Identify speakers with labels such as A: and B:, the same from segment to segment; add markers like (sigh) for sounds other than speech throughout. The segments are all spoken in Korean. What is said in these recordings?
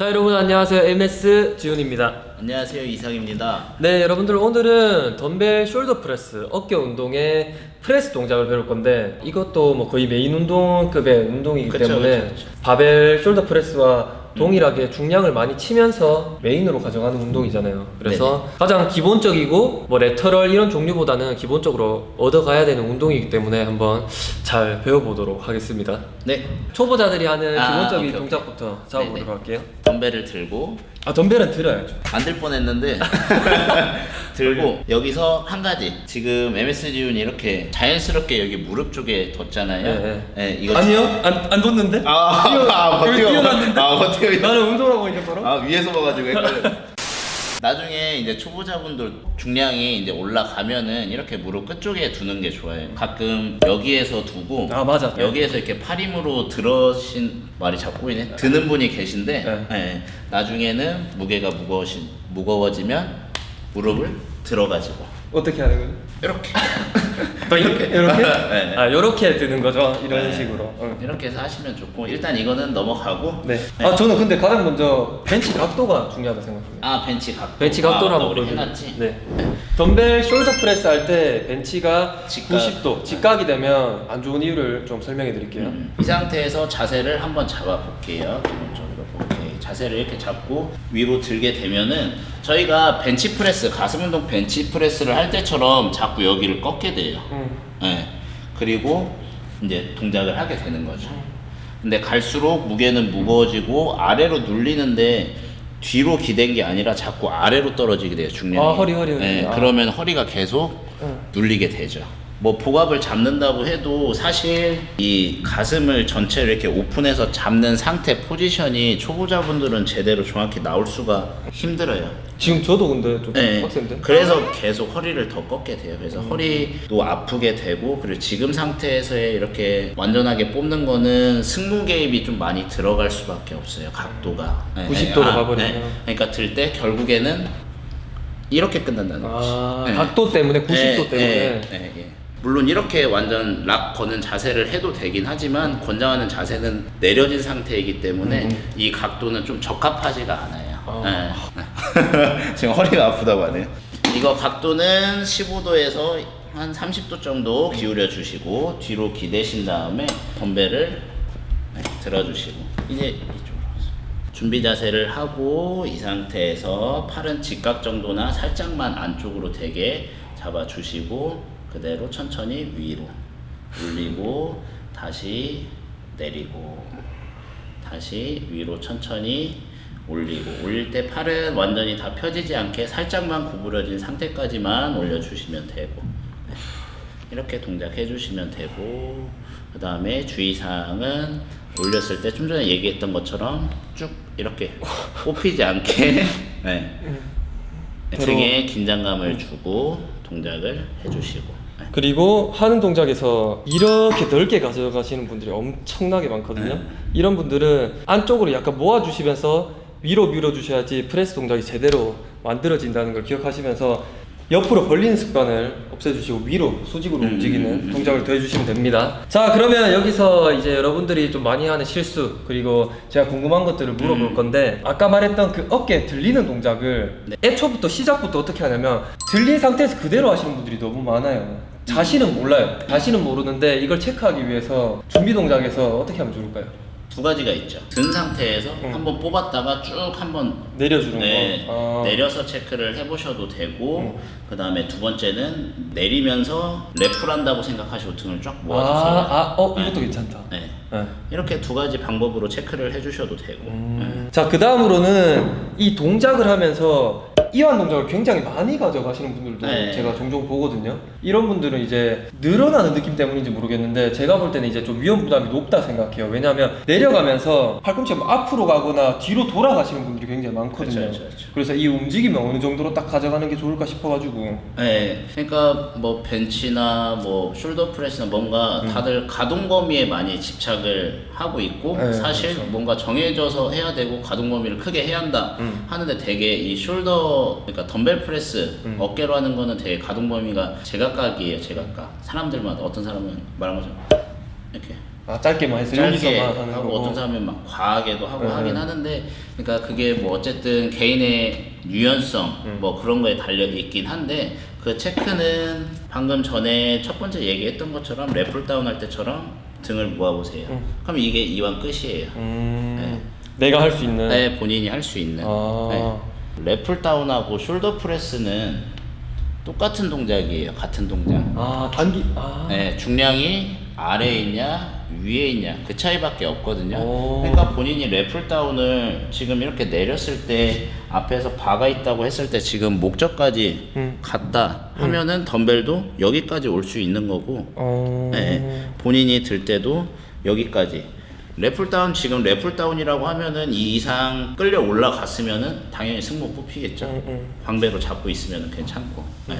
A: 자 여러분 안녕하세요 MS 지훈입니다.
B: 안녕하세요 이상입니다.
A: 네 여러분들 오늘은 덤벨 숄더 프레스 어깨 운동의 프레스 동작을 배울 건데 이것도 뭐 거의 메인 운동급의 운동이기
B: 그쵸,
A: 때문에
B: 그쵸, 그쵸.
A: 바벨 숄더 프레스와 동일하게 중량을 많이 치면서 메인으로 가져가는 운동이잖아요. 그래서 가장 기본적이고 뭐 레터럴 이런 종류보다는 기본적으로 얻어가야 되는 운동이기 때문에 한번 잘 배워보도록 하겠습니다.
B: 네,
A: 초보자들이 하는
B: 아,
A: 기본적인
B: 오케이, 오케이.
A: 동작부터 잡아보도록
B: 네네.
A: 할게요.
B: 덤벨을 들고
A: 아 덤벨은 들어야죠.
B: 안 들 뻔했는데 (laughs) 들고 여기서 한 가지 지금 MS 지훈이 이렇게 자연스럽게 여기 무릎 쪽에 뒀잖아요.
A: 네,
B: 네, 이거
A: 아니요 안, 안 뒀는데
B: 아,
A: 뛰어-
B: 아, 버티고
A: 뛰어났는데
B: 아, 버티고 있-
A: 나는 운동하고 있는 거로
B: 아 위에서 봐가지고 헷갈려. (laughs) 나중에 이제 초보자분들 중량이 이제 올라가면은 이렇게 무릎 끝쪽에 두는 게 좋아요. 가끔 여기에서 두고
A: 아, 맞아.
B: 여기에서 이렇게 팔 힘으로 들어신 말이 자꾸 보이네. 드는 분이 계신데
A: 네.
B: 예, 나중에는 무게가 무거워신 무거워지면 무릎을 들어가지고
A: 어떻게 하는 거죠?
B: 이렇게
A: 또 이렇게 (laughs) 이렇게 (laughs)
B: 네.
A: 아 이렇게 드는 거죠 이런
B: 네.
A: 식으로 응.
B: 이렇게 해서 하시면 좋고 일단 이거는 넘어가고
A: 네. 아 저는 근데 가장 먼저 벤치 각도가 중요하다 생각합니다.
B: 아 벤치 각도
A: 벤치 각도를
B: 아, 우리. 해놨지
A: 네. 덤벨 숄더 프레스 할 때 벤치가
B: 직각.
A: 90도 직각이 되면 안 좋은 이유를 좀 설명해 드릴게요.
B: 음, 이 상태에서 자세를 한번 잡아볼게요. 기본적으로 오케이. 자세를 이렇게 잡고 위로 들게 되면은 저희가 벤치 프레스 가슴 운동 벤치 프레스를 할 때처럼 자꾸 여기를 꺾게 돼요.
A: 음.
B: 네. 그리고 이제 동작을 하게 되는 거죠. 근데 갈수록 무게는 무거워지고 아래로 눌리는데 뒤로 기댄 게 아니라 자꾸 아래로 떨어지게 돼요 중량이.
A: 아, 허리, 허리, 허리.
B: 네,
A: 아.
B: 그러면 허리가 계속
A: 응.
B: 눌리게 되죠. 뭐 복압을 잡는다고 해도 사실 이 가슴을 전체를 이렇게 오픈해서 잡는 상태 포지션이 초보자분들은 제대로 정확히 나올 수가 힘들어요.
A: 지금 저도 근데 좀
B: 네.
A: 빡센데.
B: 그래서 계속 허리를 더 꺾게 돼요. 그래서 허리도 아프게 되고 그리고 지금 상태에서의 이렇게 완전하게 뽑는 거는 승모 개입이 좀 많이 들어갈 수밖에 없어요. 각도가 네,
A: 90
B: 네.
A: 도로 가버리면.
B: 그러니까 들 때 결국에는 이렇게 끝난다는 거죠.
A: 아
B: 네.
A: 각도 때문에 90도
B: 네,
A: 때문에.
B: 네, 네, 예. 물론 이렇게 완전 락 거는 자세를 해도 되긴 하지만 권장하는 자세는 내려진 상태이기 때문에
A: 음.
B: 이 각도는 좀 적합하지가 않아요.
A: 아.
B: 네. (laughs) 지금 허리가 아프다고 하네요. 이거 각도는 15도에서 한 30도 정도 기울여 주시고 뒤로 기대신 다음에 덤벨을 네, 들어주시고 이제 이쪽으로. 준비 자세를 하고 이 상태에서 팔은 직각 정도나 살짝만 안쪽으로 되게 잡아주시고 그대로 천천히 위로 올리고 다시 내리고 다시 위로 천천히 올리고 올릴 때 팔은 완전히 다 펴지지 않게 살짝만 구부러진 상태까지만 올려주시면 되고 네. 이렇게 동작해 주시면 되고 그 다음에 주의사항은 올렸을 때 좀 전에 얘기했던 것처럼 쭉 이렇게 뽑히지 않게 네. 등에 긴장감을 주고 동작을 해주시고 네.
A: 그리고 하는 동작에서 이렇게 넓게 가져가시는 분들이 엄청나게 많거든요.
B: 네.
A: 이런 분들은 안쪽으로 약간 모아주시면서 위로 밀어주셔야지 프레스 동작이 제대로 만들어진다는 걸 기억하시면서 옆으로 벌리는 습관을 없애주시고 위로 수직으로
B: 음,
A: 움직이는
B: 음, 음.
A: 동작을 더해주시면 됩니다. 자 그러면 여기서 이제 여러분들이 좀 많이 하는 실수 그리고 제가 궁금한 것들을 물어볼
B: 음.
A: 건데 아까 말했던 그 어깨 들리는 동작을 애초부터 시작부터 어떻게 하냐면 들린 상태에서 그대로 하시는 분들이 너무 많아요. 자신은 몰라요. 자신은 모르는데 이걸 체크하기 위해서 준비 동작에서 어떻게 하면 좋을까요?
B: 두 가지가 있죠. 든 상태에서
A: 음.
B: 한번 뽑았다가 쭉 한번
A: 내려주는
B: 네,
A: 거. 아.
B: 내려서 체크를 해보셔도 되고
A: 음.
B: 그 다음에 두 번째는 내리면서 랩을 한다고 생각하시고 등을 쫙 모아주세요.
A: 아, 아, 어,
B: 네.
A: 이것도 괜찮다.
B: 네.
A: 네.
B: 이렇게 두 가지 방법으로 체크를 해주셔도 되고
A: 음. 자, 그 다음으로는 이 동작을 하면서 이완 동작을 굉장히 많이 가져가시는 분들도
B: 네.
A: 제가 종종 보거든요. 이런 분들은 이제 늘어나는 느낌 때문인지 모르겠는데 제가 볼 때는 이제 좀 위험 부담이 높다 생각해요. 왜냐하면 내려가면서 팔꿈치가 뭐 앞으로 가거나 뒤로 돌아가시는 분들이 굉장히 많거든요.
B: 그쵸, 그쵸, 그쵸.
A: 그래서 이 움직임을 어느 정도로 딱 가져가는 게 좋을까 싶어가지고
B: 네, 그러니까 뭐 벤치나 뭐 숄더 프레스나 뭔가 다들 가동 범위에 많이 집착을 하고 있고
A: 음. 네,
B: 사실
A: 그렇죠.
B: 뭔가 정해져서 해야 되고 가동 범위를 크게 해야 한다
A: 음.
B: 하는데 되게 이 숄더 그러니까 덤벨 프레스
A: 음.
B: 어깨로 하는 거는 되게 가동 범위가 제각각이에요 제각각 사람들마다 어떤 사람은 말한 것처럼 이렇게
A: 아 짧게만 해서
B: 짧게
A: 여기서만 하는
B: 하고
A: 거고.
B: 어떤 사람은 막 과하게도 하고
A: 네.
B: 하긴 하는데 그러니까 그게 뭐 어쨌든 개인의 유연성
A: 음.
B: 뭐 그런 거에 달려 있긴 한데 그 체크는 방금 전에 첫 번째 얘기했던 것처럼 랩풀 다운 할 때처럼 등을 모아 보세요.
A: 음.
B: 그럼 이게 이완 끝이에요.
A: 음, 내가 할 수 있는.
B: 네, 본인이 할 수 있는.
A: 아.
B: 네. 랩풀 다운하고 숄더 프레스는 똑같은 동작이에요. 같은 동작.
A: 아 단기. 아.
B: 네, 중량이 아래에 있냐 위에 있냐 그 차이밖에 없거든요.
A: 오.
B: 그러니까 본인이 랩풀 다운을 지금 이렇게 내렸을 때 앞에서 바가 있다고 했을 때 지금 목적까지
A: 음.
B: 갔다 하면은 덤벨도 여기까지 올 수 있는 거고
A: 어.
B: 네, 본인이 들 때도 여기까지 랩풀 다운 지금 랩풀 다운이라고 하면은 이 이상 끌려 올라갔으면은 당연히 승모 뽑히겠죠.
A: 음, 음.
B: 광배로 잡고 있으면 괜찮고 네.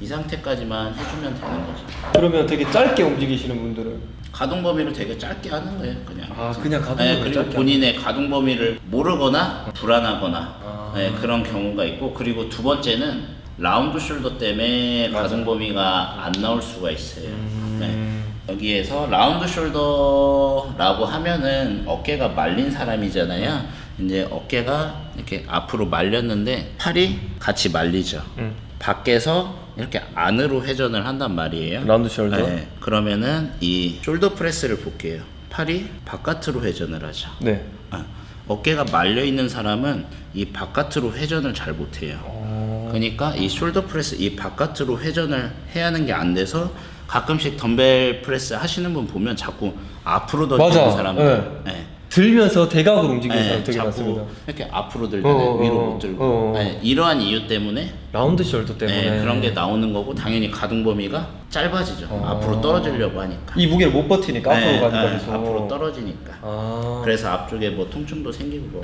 B: 이 상태까지만 해주면 되는 거죠.
A: 그러면 되게 짧게 움직이시는 분들은
B: 가동 범위를 되게 짧게 하는 거예요, 그냥.
A: 아 그냥 가동
B: 네, 그리고 본인의 가동 범위를 모르거나 불안하거나
A: 아.
B: 네, 그런 경우가 있고 그리고 두 번째는 라운드 숄더 때문에 가동 범위가 안 나올 수가 있어요.
A: 음.
B: 네. 여기에서 라운드 숄더라고 하면은 어깨가 말린 사람이잖아요. 이제 어깨가 이렇게 앞으로 말렸는데 팔이 같이 말리죠.
A: 음.
B: 밖에서 이렇게 안으로 회전을 한단 말이에요.
A: 라운드 숄더?
B: 네, 그러면은 이 숄더 프레스를 볼게요. 팔이 바깥으로 회전을 하죠.
A: 네.
B: 아, 어깨가 말려 있는 사람은 이 바깥으로 회전을 잘 못해요.
A: 어.
B: 그러니까 이 숄더 프레스 이 바깥으로 회전을 해야 하는 게 안 돼서 가끔씩 덤벨 프레스 하시는 분 보면 자꾸 앞으로. 드는 사람들.
A: 네.
B: 네.
A: 들면서 대각으로 움직이는
B: 네,
A: 사람 되게
B: 자꾸
A: 많습니다.
B: 이렇게 앞으로 들잖아요.
A: 어, 어,
B: 위로
A: 어,
B: 못 들고.
A: 어, 어.
B: 네, 이러한 이유 때문에
A: 라운드 숄더 때문에
B: 네, 그런 게 나오는 거고 당연히 가동 범위가 짧아지죠.
A: 어.
B: 앞으로 떨어지려고 하니까.
A: 이 무게를 못 버티니까
B: 네,
A: 앞으로 가니까
B: 네,
A: 계속.
B: 앞으로 떨어지니까.
A: 아.
B: 그래서 앞쪽에 뭐 통증도 생기고 뭐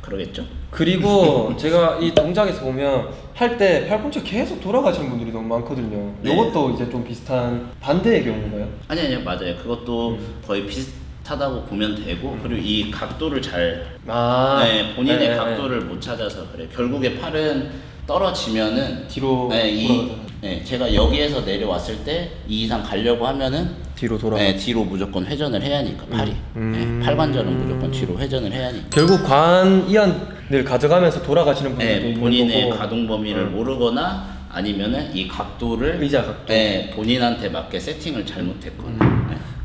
B: 그러겠죠.
A: 그리고 (laughs) 제가 이 동작에서 보면 할 때 팔꿈치 계속 돌아가시는 분들이 너무 많거든요.
B: 네.
A: 이것도 이제 좀 비슷한 반대의 경우인가요?
B: 아니 아니요 맞아요. 그것도
A: 음.
B: 거의 비슷 하다고 보면 되고 그리고 이 각도를 잘
A: 아.
B: 네, 본인의
A: 네, 네,
B: 각도를 못 찾아서 그래. 결국에 팔은 떨어지면은
A: 뒤로
B: 네, 이
A: 돌아가잖아요.
B: 네, 제가 여기에서 내려왔을 때 이 이상 가려고 하면은
A: 뒤로 돌아.
B: 네, 뒤로 무조건 회전을 해야 하니까 팔이
A: 음.
B: 네, 팔관절은 무조건 뒤로 회전을 해야 하니까
A: 결국 관 이완을 가져가면서 돌아가시는 분들도
B: 네,
A: 있는
B: 본인의
A: 거고.
B: 가동 범위를
A: 음.
B: 모르거나 아니면은 이 각도를
A: 의자 각도.
B: 네, 본인한테 맞게 세팅을 잘못했거나
A: 음.
B: 네.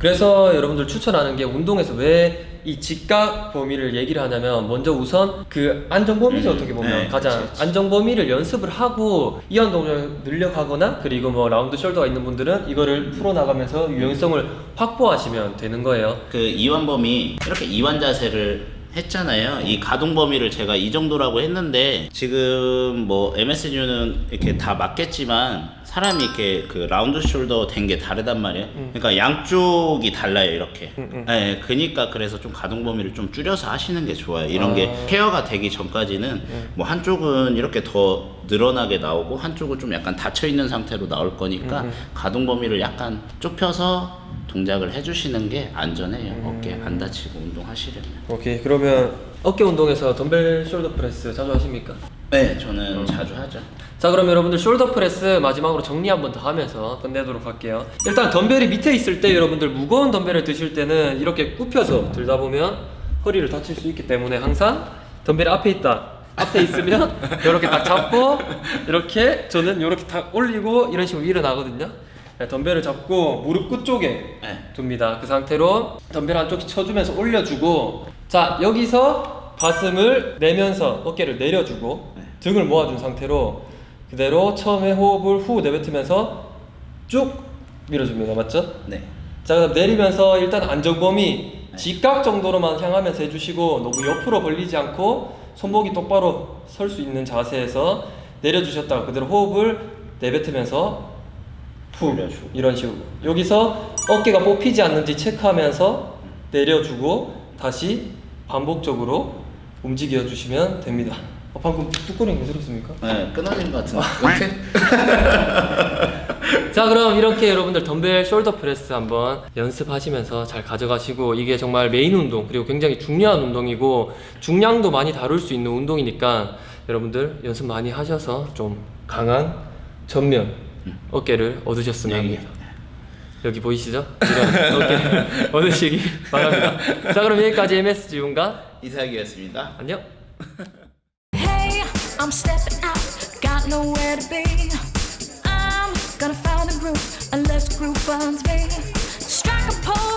A: 그래서 여러분들 추천하는 게 운동에서 왜 이 직각 범위를 얘기를 하냐면 먼저 우선 그 안정 범위죠
B: 음,
A: 어떻게 보면
B: 네,
A: 가장
B: 그치, 그치.
A: 안정 범위를 연습을 하고 이완 동작을 늘려가거나 그리고 뭐 라운드 숄더가 있는 분들은 이거를 풀어 나가면서 유연성을 확보하시면 되는 거예요.
B: 그 이완범이 이렇게 이완 자세를 했잖아요. 이 가동 범위를 제가 이 정도라고 했는데 지금 뭐 MSU는 이렇게 다 맞겠지만 사람이 이렇게 그 라운드 숄더 된 게 다르단 말이에요. 그러니까 양쪽이 달라요 이렇게.
A: 음, 음.
B: 네, 그니까 그래서 좀 가동 범위를 좀 줄여서 하시는 게 좋아요. 이런 게
A: 아.
B: 케어가 되기 전까지는 뭐 한쪽은 이렇게 더 늘어나게 나오고 한쪽은 좀 약간 닫혀 있는 상태로 나올 거니까
A: 음,
B: 가동 범위를 약간 좁혀서 동작을 해주시는 게 안전해요.
A: 음.
B: 어깨 안 다치고 운동하시려면.
A: 오케이 그러면 어깨 운동에서 덤벨 숄더 프레스 자주 하십니까?
B: 네, 저는
A: 음.
B: 자주 하죠.
A: 자 그럼 여러분들 숄더 프레스 마지막으로 정리 한번 더 하면서 끝내도록 할게요 일단 덤벨이 밑에 있을 때 여러분들 무거운 덤벨을 드실 때는 이렇게 굽혀서 들다 보면 허리를 다칠 수 있기 때문에 항상 덤벨이 앞에 있다 앞에 있으면 (laughs) 이렇게 딱 잡고 이렇게 저는 이렇게 딱 올리고 이런 식으로 일어나거든요 네, 덤벨을 잡고 무릎 끝 쪽에
B: 네.
A: 둡니다 그 상태로 덤벨 한쪽 쳐주면서 올려주고 자 여기서 가슴을 내면서 어깨를 내려주고
B: 네.
A: 등을 모아준 상태로 그대로 처음에 호흡을 후 내뱉으면서 쭉 밀어줍니다 맞죠?
B: 네.
A: 자 그다음 내리면서 일단 안정 범위
B: 네.
A: 직각 정도로만 향하면서 해주시고 너무 옆으로 벌리지 않고 손목이 똑바로 설 수 있는 자세에서 내려주셨다가 그대로 호흡을 내뱉으면서 후. 이런 식으로 여기서 어깨가 뽑히지 않는지 체크하면서 내려주고 다시 반복적으로 움직여 주시면 됩니다 어, 방금 뚝거리는 거 들었습니까?
B: 네, 끊어진 것 같은데. (laughs)
A: 자 그럼 이렇게 여러분들 덤벨 숄더 프레스 한번 연습하시면서 잘 가져가시고 이게 정말 메인 운동 그리고 굉장히 중요한 운동이고 중량도 많이 다룰 수 있는 운동이니까 여러분들 연습 많이 하셔서 좀 강한 전면 어깨를 얻으셨으면
B: 네.
A: 합니다 여기 보이시죠? 이런 어깨 (laughs) 얻으시기 바랍니다. 자 그럼 여기까지 MS 지훈가
B: 이삭이었습니다.
A: 안녕. (laughs)
C: I'm stepping out, got nowhere to be. I'm gonna find a groove unless the groove finds me. Strike a pose.